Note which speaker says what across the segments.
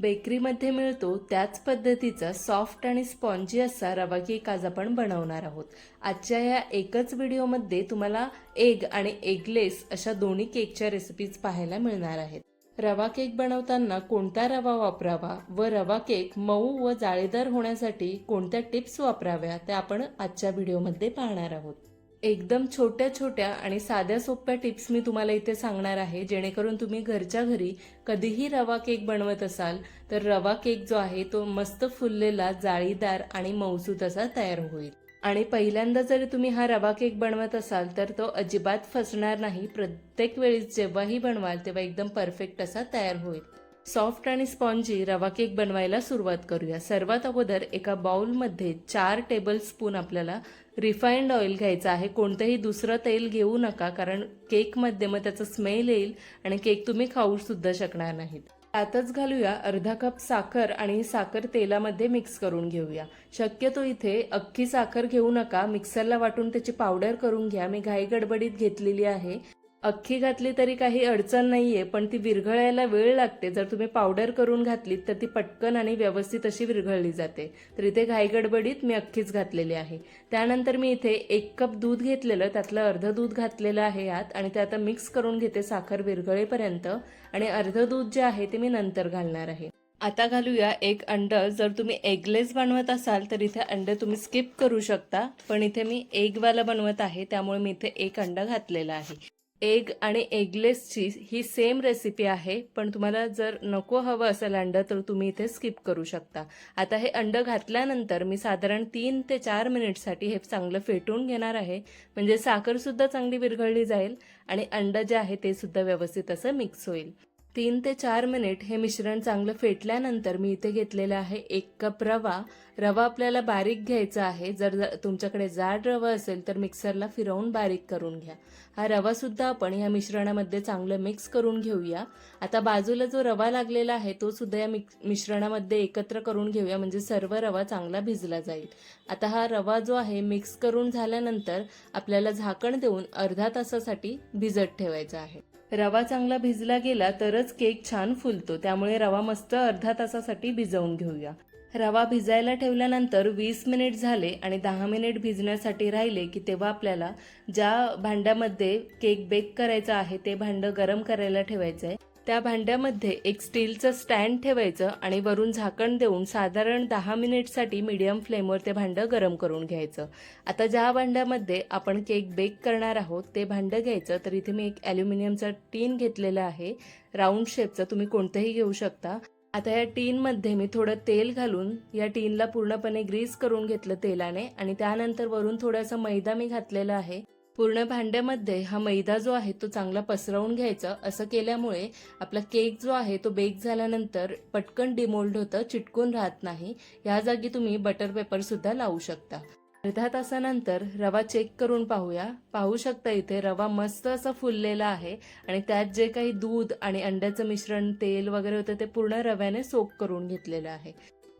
Speaker 1: बेकरीमध्ये मिळतो त्याच पद्धतीचा सॉफ्ट आणि स्पॉन्जी असा रवा केक आज आपण बनवणार आहोत. आजच्या या एकच व्हिडिओमध्ये तुम्हाला एग आणि एगलेस अशा दोन्ही केकच्या रेसिपीज पाहायला मिळणार आहेत. रवा केक बनवताना कोणता रवा वापरावा व रवा केक मऊ व जाळीदार होण्यासाठी कोणत्या टिप्स वापराव्या त्या आपण आजच्या व्हिडिओमध्ये पाहणार आहोत. एकदम छोट्या छोट्या आणि साध्या सोप्या टिप्स मी तुम्हाला इथे सांगणार आहे. जेणेकरून तुम्ही घरच्या घरी कधीही रवा केक बनवत असाल तर रवा केक जो आहे तो मस्त फुललेला जाळीदार आणि मऊसूत असा तयार होईल. आणि पहिल्यांदा जरी तुम्ही हा रवा केक बनवत असाल तर तो अजिबात फसणार नाही. प्रत्येक वेळेस जेव्हाही बनवाल तेव्हा एकदम परफेक्ट असा तयार होईल. सॉफ्ट आणि स्पॉन्जी रवा केक बनवायला सुरुवात करूया. सर्वात अगोदर एका बाउलमध्ये चार टेबल स्पून आपल्याला रिफाइंड ऑइल घ्यायचं आहे. कोणतंही दुसरं तेल घेऊ नका कारण केकमध्ये मग त्याचा स्मेल येईल आणि केक तुम्ही खाऊ सुद्धा शकणार नाहीत. त्यातच घालूया अर्धा कप साखर आणि ही साखर तेलामध्ये मिक्स करून घेऊया. शक्यतो इथे अख्खी साखर घेऊ नका. मिक्सरला वाटून त्याची पावडर करून घ्या. मी घाई गडबडीत घेतलेली आहे. अख्खी घातली तरी काही अडचण नाहीये पण ती विरघळायला वेळ लागते. जर तुम्ही पावडर करून घातलीत तर ती पटकन आणि व्यवस्थित अशी विरघळली जाते. तर इथे घाईगडबडीत मी अख्खीच घातलेली आहे. त्यानंतर मी इथे एक कप दूध घेतलेलं त्यातलं अर्ध दूध घातलेलं आहे यात आणि ते आता मिक्स करून घेते साखर विरघळेपर्यंत. आणि अर्ध दूध जे आहे ते मी नंतर घालणार आहे. आता घालूया एक अंडं. जर तुम्ही एगलेस बनवत असाल तर इथे अंडे तुम्ही स्किप करू शकता. पण इथे मी एगवाला बनवत आहे त्यामुळे मी इथे एक अंडं घातलेलं आहे. एग आणि एगलेसची ही सेम रेसिपी आहे पण तुम्हाला जर नको हवं असेल अंडं तर तुम्ही इथे स्किप करू शकता. आता हे अंडं घातल्यानंतर मी साधारण तीन ते चार मिनिटसाठी हे चांगलं फेटून घेणार आहे. म्हणजे साखरसुद्धा चांगली विरघळली जाईल आणि अंडं जे आहे ते सुद्धा व्यवस्थित असं मिक्स होईल. तीन ते चार मिनिट हे मिश्रण चांगलं फेटल्यानंतर मी इथे घेतलेलं आहे एक कप रवा. रवा आपल्याला बारीक घ्यायचा आहे. जर तुमच्याकडे जाड रवा असेल तर मिक्सरला फिरवून बारीक करून घ्या. हा रवासुद्धा आपण या मिश्रणामध्ये चांगलं मिक्स करून घेऊया. आता बाजूला जो रवा लागलेला आहे तो सुद्धा या मिश्रणामध्ये एकत्र करून घेऊया. म्हणजे सर्व रवा चांगला भिजला जाईल. आता हा रवा जो आहे मिक्स करून झाल्यानंतर आपल्याला झाकण देऊन अर्धा तासासाठी भिजत ठेवायचा आहे. रवा चांगला भिजला गेला तरच केक छान फुलतो. त्यामुळे रवा मस्त अर्धा तासासाठी भिजवून घेऊया. रवा भिजायला ठेवल्यानंतर वीस मिनिट झाले आणि दहा मिनिट भिजण्यासाठी राहिले की तेव्हा आपल्याला ज्या भांड्यामध्ये केक बेक करायचा आहे ते भांडं गरम करायला ठेवायचं आहे त्या भांड्यामध्ये एक स्टीलचं स्टँड ठेवायचं आणि वरून झाकण देऊन साधारण दहा मिनिटसाठी मीडियम फ्लेमवर ते भांडं गरम करून घ्यायचं. आता ज्या भांड्यामध्ये आपण केक बेक करणार आहोत ते भांडं घ्यायचं. तर इथे मी एक ॲल्युमिनियमचा टीन घेतलेला आहे. राऊंड शेपचं तुम्ही कोणतंही घेऊ शकता. आता या टीनमध्ये मी थोडं तेल घालून या टीनला पूर्णपणे ग्रीस करून घेतलं तेलाने आणि त्यानंतर वरून थोडासा मैदा मी घातलेला आहे. पूर्ण भांड्यामध्ये हा मैदा जो आहे तो चांगला पसरवून घ्यायचा. असं केल्यामुळे आपला केक जो आहे तो बेक झाल्यानंतर पटकन डिमोल्ड होतं चिटकून राहत नाही. या जागी तुम्ही बटर पेपर सुद्धा लावू शकता. अर्धा तासानंतर रवा चेक करून पाहूया. पाहू शकता इथे रवा मस्त असा फुललेला आहे आणि त्यात जे काही दूध आणि अंड्याचं मिश्रण तेल वगैरे होतं ते पूर्ण रव्याने सोक करून घेतलेलं आहे.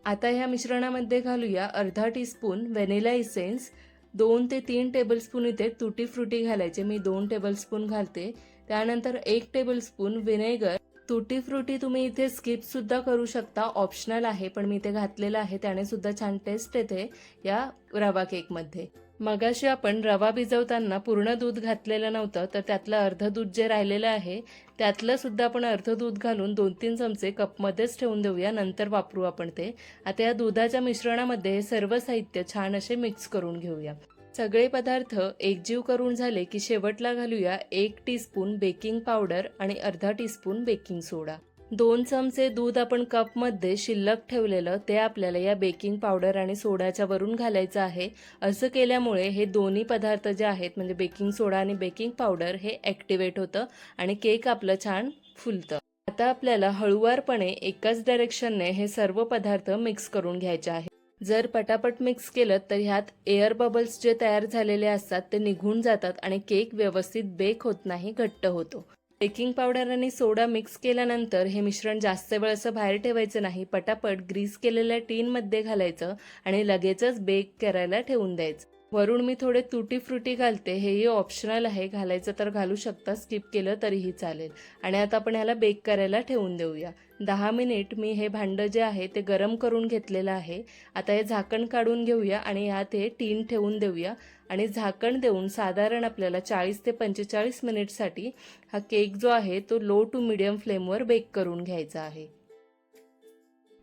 Speaker 1: आता ह्या मिश्रणामध्ये घालूया अर्धा टीस्पून व्हॅनिला इसेन्स दोन ते तीन टेबलस्पून इथे तुटी फ्रुटी घालायचे. मी दोन टेबलस्पून घालते. त्यानंतर एक टेबलस्पून विनेगर तुटी फ्रुटी तुम्ही इथे स्किप सुद्धा करू शकता. ऑप्शनल आहे पण मी इथे घातलेलं आहे. त्याने सुद्धा छान टेस्ट येते या रवा केकमध्ये मगाशी आपण रवा भिजवताना पूर्ण दूध घातलेलं नव्हतं तर त्यातलं अर्ध दूध जे राहिलेलं आहे त्यातलं सुद्धा आपण अर्ध दूध घालून दोन तीन चमचे कपमध्येच ठेवून देऊया. नंतर वापरू आपण ते. आता या दुधाच्या मिश्रणामध्ये हे सर्व साहित्य छान असे मिक्स करून घेऊया. सगळे पदार्थ एकजीव करून झाले की शेवटला घालूया एक टीस्पून बेकिंग पावडर आणि अर्धा टीस्पून बेकिंग सोडा दोन चमचे दूध आपण कपमध्ये शिल्लक ठेवलेलं ते आपल्याला या बेकिंग पावडर आणि सोड्याच्या वरून घालायचं आहे. असं केल्यामुळे हे दोन्ही पदार्थ जे आहेत म्हणजे बेकिंग सोडा आणि बेकिंग पावडर हे ॲक्टिवेट होतं आणि केक आपलं छान फुलतं. आता आपल्याला हळुवारपणे एकाच डायरेक्शनने हे सर्व पदार्थ मिक्स करून घ्यायचे आहे जर पटापट मिक्स केलं तर ह्यात एअर बबल्स जे तयार झालेले असतात ते निघून जातात आणि केक व्यवस्थित बेक होत नाही घट्ट होतो. बेकिंग पावडर आणि सोडा मिक्स केल्यानंतर हे मिश्रण जास्त वेळ असं बाहेर ठेवायचं नाही पटापट ग्रीस केलेल्या टीनमध्ये घालायचं आणि लगेचच बेक करायला ठेवून द्यायचं. वरून मी थोडे तुटी फ्रुटी घालते. हेही ऑप्शनल आहे. घालायचं तर घालू शकता. स्किप केलं तरीही चालेल. आणि आता आपण ह्याला बेक करायला ठेवून देऊया. दहा मिनिट मी हे भांडं जे आहे ते गरम करून घेतलेलं आहे. आता हे झाकण काढून घेऊया आणि ह्यात हे टीन ठेवून देऊया. आणि झाकण देऊन साधारण आपल्याला चाळीस ते पंचेचाळीस मिनिटसाठी हा केक जो आहे तो लो टू मिडियम फ्लेमवर बेक करून घ्यायचा आहे.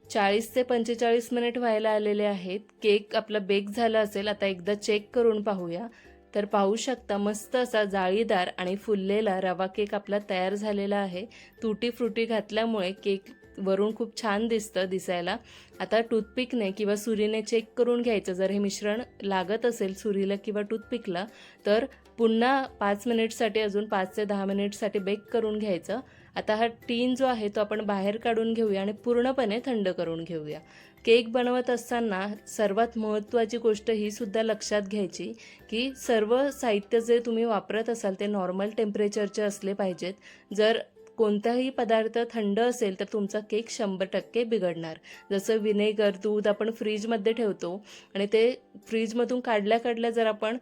Speaker 1: चाळीस ते पंचेचाळीस मिनिट व्हायला आलेले आहेत. केक आपला बेक झाला असेल आता एकदा चेक करून पाहूया. तर पाहू शकता मस्त असा जाळीदार आणि फुललेला रवा केक आपला तयार झालेला आहे. तुटी फ्रुटी घातल्यामुळे केक वरून खूप छान दिसतं दिसायला. आता टूथपिकने किंवा सुरीने चेक करून घ्यायचं. जर हे मिश्रण लागत असेल सुरीला किंवा टूथपिकला तर पुन्हा पाच मिनिटसाठी अजून पाच ते दहा मिनिटसाठी बेक करून घ्यायचं. आता हा टीन जो आहे तो आपण बाहेर काढून घेऊया आणि पूर्णपणे थंड करून घेऊया. केक बनवत असताना सर्वात महत्त्वाची गोष्ट ही सुद्धा लक्षात घ्यायची की सर्व साहित्य जे तुम्ही वापरत असाल ते नॉर्मल टेम्परेचरचे असले पाहिजेत. जर कोणताही पदार्थ थंड असेल तर तुमचा केक शंभर टक्के बिघडणार. जसं विनेगर दूध आपण फ्रीजमध्ये ठेवतो आणि ते फ्रीजमधून काढल्या काढल्या जर आपण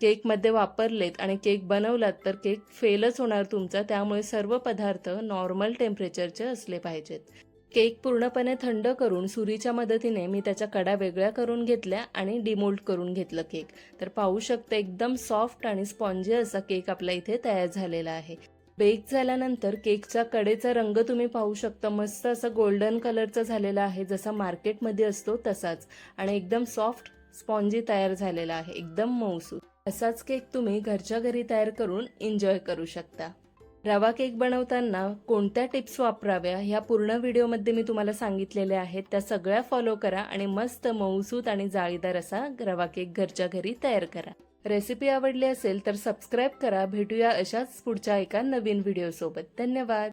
Speaker 1: केकमध्ये वापरलेत आणि केक बनवलात तर केक फेलच होणार तुमचा. त्यामुळे सर्व पदार्थ नॉर्मल टेम्परेचरचे असले पाहिजेत. केक पूर्णपणे थंड करून सुरीच्या मदतीने मी त्याच्या कडा वेगळ्या करून घेतल्या आणि डिमोल्ड करून घेतलं केक. तर पाहू शकता एकदम सॉफ्ट आणि स्पॉन्जी असा केक आपला इथे तयार झालेला आहे. बेक झाल्यानंतर केकचा कडेचा रंग तुम्ही पाहू शकता. मस्त असा गोल्डन कलरचा झालेला आहे. जसा मार्केटमध्ये असतो तसाच. आणि एकदम सॉफ्ट स्पॉन्जी तयार झालेला आहे. एकदम मऊसूत असाच केक तुम्ही घरच्या घरी तयार करून एन्जॉय करू शकता. रवा केक बनवताना कोणत्या टिप्स वापराव्या ह्या पूर्ण व्हिडिओमध्ये मी तुम्हाला सांगितलेल्या आहेत. त्या सगळ्या फॉलो करा आणि मस्त मऊसूत आणि जाळीदार असा रवा केक घरच्या घरी तयार करा. रेसिपी आवडली असेल तर सबस्क्राईब करा. भेटूया अशाच पुढच्या एका नवीन व्हिडिओसोबत धन्यवाद.